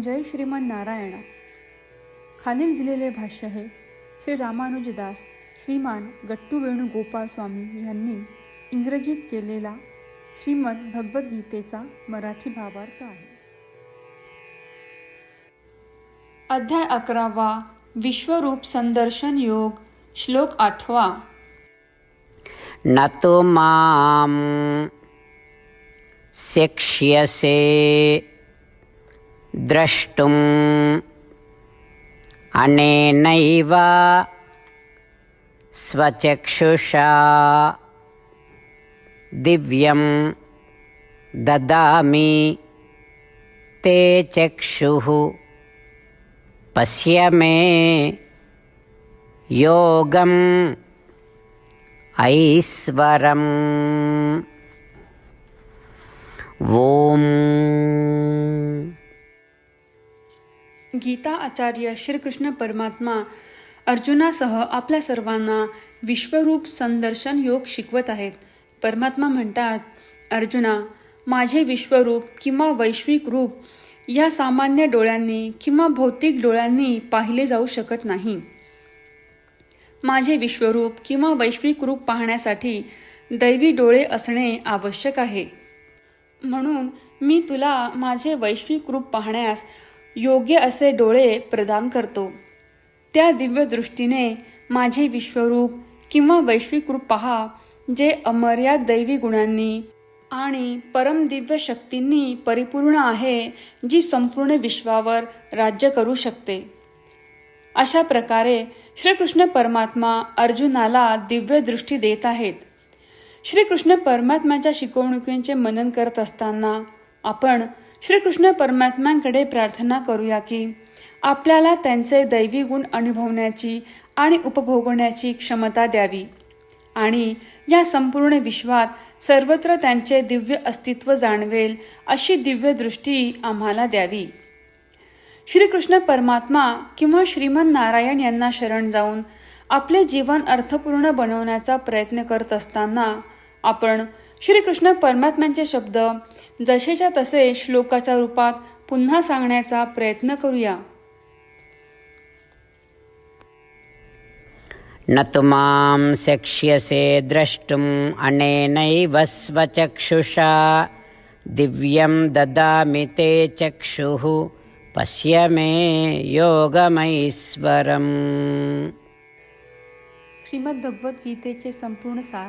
जय श्रीमान नारायणा. खालील दिलेले भाष्य हे श्री रामानुजदास श्रीमान गट्टू वेणुगोपाल स्वामी यांनी इंग्रजीत केलेला श्रीमद भगवद्गीतेचा मराठी भावार्थ आहे. अध्याय अकरावा विश्वरूप संदर्शन योग श्लोक आठवा. न तु मां शक्ष्यसे द्रष्टुम् अनेनैव स्वचक्षुषा दिव्यं ददामि ते चक्षुः पश्य मे योगम् ऐश्वरम् ॐ गीता आचार्य श्रीकृष्ण परमात्मा अर्जुनासह आपल्या सर्वांना विश्वरूप संदर्शन योग शिकवत आहेत. परमात्मा म्हणतात अर्जुना माझे विश्वरूप किंवा वैश्विक रूप या सामान्य डोळ्यांनी किंवा भौतिक डोळ्यांनी पाहिले जाऊ शकत नाही. माझे विश्वरूप किंवा वैश्विक रूप पाहण्यासाठी दैवी डोळे असणे आवश्यक आहे. म्हणून मी तुला माझे वैश्विक रूप पाहण्यास योग्य असे डोळे प्रदान करतो. त्या दिव्यदृष्टीने माझे विश्वरूप किंवा वैश्विक रूप पहा जे अमर्याद दैवी गुणांनी आणि परमदिव्य शक्तींनी परिपूर्ण आहे जी संपूर्ण विश्वावर राज्य करू शकते. अशा प्रकारे श्रीकृष्ण परमात्मा अर्जुनाला दिव्य दृष्टी देत आहेत. श्रीकृष्ण परमात्माच्या शिकवणुकींचे मनन करत असताना आपण श्रीकृष्ण परमात्म्यांकडे प्रार्थना करूया की आपल्याला त्यांचे दैवी गुण अनुभवण्याची आणि उपभोगण्याची क्षमता द्यावी. आणि या संपूर्ण विश्वात सर्वत्र त्यांचे दिव्य अस्तित्व जाणवेल अशी दिव्य दृष्टी आम्हाला द्यावी. श्रीकृष्ण परमात्मा किंवा श्रीमन नारायण यांना शरण जाऊन आपले जीवन अर्थपूर्ण बनवण्याचा प्रयत्न करत असताना आपण श्रीकृष्ण परमात्म्यांचे शब्द जसेच्या तसे श्लोकाच्या रूपात पुन्हा सांगण्याचा प्रयत्न करूया. न तु मां शक्ष्यसे द्रष्टुम् अनेनैव स्वचक्षुषा दिव्यं ददामि ते चक्षुः पश्य मे योगमैश्वरम्। श्रीमद भगवद्गीतेचे संपूर्ण सार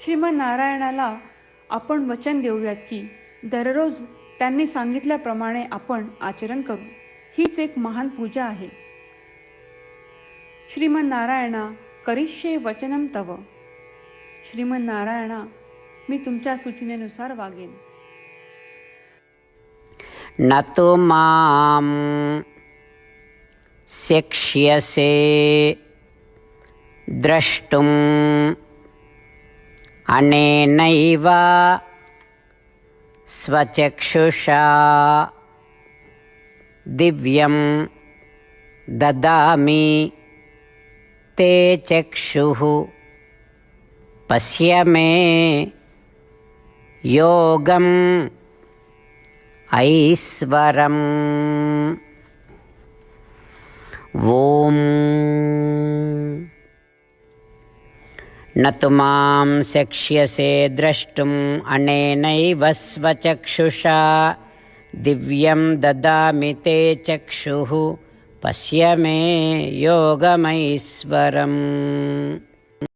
श्रीमन नारायणाला आपण वचन देऊयात की दररोज त्यांनी सांगितल्याप्रमाणे आपण आचरण करू. हीच एक महान पूजा आहे. श्रीमन नारायणा करिष्ये वचनम तव. श्रीमन नारायणा मी तुमच्या सूचनेनुसार वागेन. न तु माम शक्ष्यसे द्रष्टुम् अनेनैव स्वचक्षुषा दिव्यं ददामि ते चक्षुः पश्य मे योगम् ऐश्वरम् ॐ न तु मां शक्ष्यसे द्रष्टुम् अनेनैव स्वचक्षुषा दिव्यं ददामि ते चक्षुः पश्य मे योगमैश्वरम्